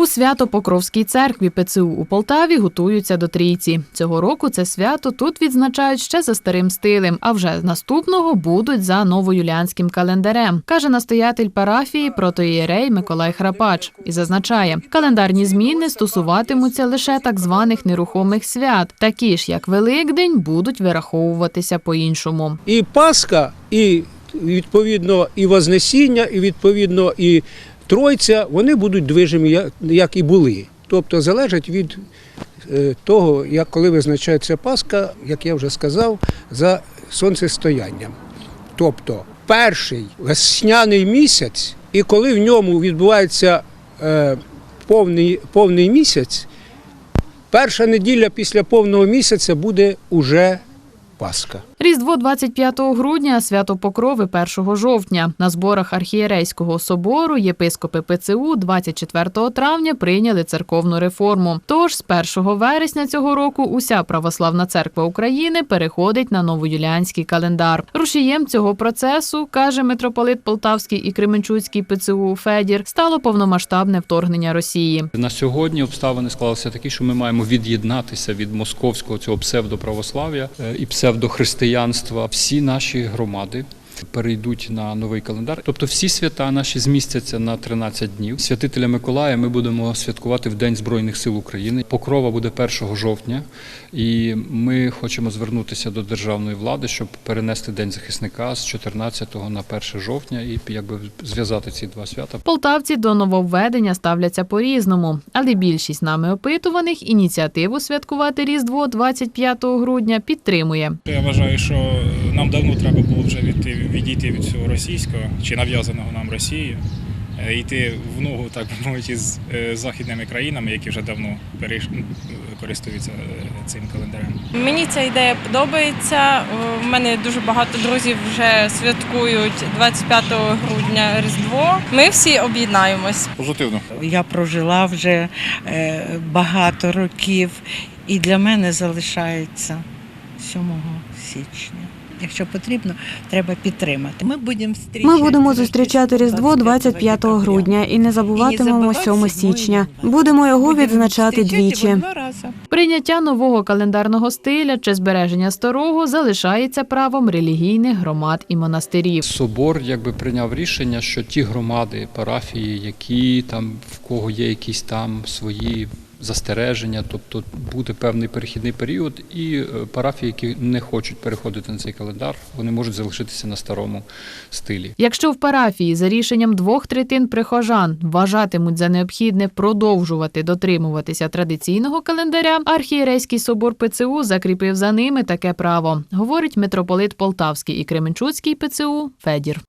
У Свято-Покровській церкві ПЦУ у Полтаві готуються до трійці. Цього року це свято тут відзначають ще за старим стилем, а вже з наступного будуть за новоюліанським календарем, каже настоятель парафії протоієрей Миколай Храпач. І зазначає, календарні зміни стосуватимуться лише так званих нерухомих свят, такі ж як Великдень, будуть вираховуватися по-іншому. І Пасха, і відповідно і Вознесіння, і відповідно і Тройця, вони будуть движимі, як- і були. Тобто залежать від е, того, як коли визначається Пасха, як я вже сказав, за сонцестоянням. Тобто перший весняний місяць, і коли в ньому відбувається е, повний, повний місяць, перша неділя після повного місяця буде уже Пасха. Різдво 25 грудня, свято Покрови 1 жовтня. На зборах архієрейського собору єпископи ПЦУ 24 травня прийняли церковну реформу. Тож з 1 вересня цього року уся православна церква України переходить на новоюліанський календар. Рушієм цього процесу каже митрополит Полтавський і Кременчуцький ПЦУ Федір, стало повномасштабне вторгнення Росії. На сьогодні обставини склалися такі, що ми маємо від'єднатися від московського цього псевдоправослав'я е, і псевдохристиянства. Всі наші громади перейдуть на новий календар. Тобто всі свята наші змістяться на 13 днів. Святителя Миколая ми будемо святкувати в День Збройних сил України. Покрова буде 1 жовтня, і ми хочемо звернутися до державної влади, щоб перенести День захисника з 14 на 1 жовтня і якби зв'язати ці два свята. Полтавці до нововведення ставляться по-різному, але більшість нами опитуваних ініціативу святкувати Різдво 25 грудня підтримує. Я вважаю, що нам давно треба було вже відійти, відійти від цього російського чи нав'язаного нам Росією, е, йти в ногу, так би мовити, з е, західними країнами, які вже давно користуються е, цим календарем. Мені ця ідея подобається. У мене дуже багато друзів вже святкують 25 грудня Різдво. Ми всі об'єднаємось. Позитивно. Я прожила вже багато років, і для мене залишається 7 січня. Якщо потрібно, треба підтримати. Ми будемо Ми будемо зустрічати Різдво 25 грудня і не забуватимемо 7 січня. Будемо його відзначати двічі. Прийняття нового календарного стиля чи збереження старого залишається правом релігійних громад і монастирів. Собор якби прийняв рішення, що ті громади, парафії, які там в кого є якісь там свої застереження, тобто буде певний перехідний період, і е, парафії, які не хочуть переходити на цей календар, вони можуть залишитися на старому стилі. Якщо в парафії за рішенням двох третин прихожан вважатимуть за необхідне продовжувати дотримуватися традиційного календаря, архієрейський собор ПЦУ закріпив за ними таке право, говорить митрополит Полтавський і Кременчуцький ПЦУ Федір.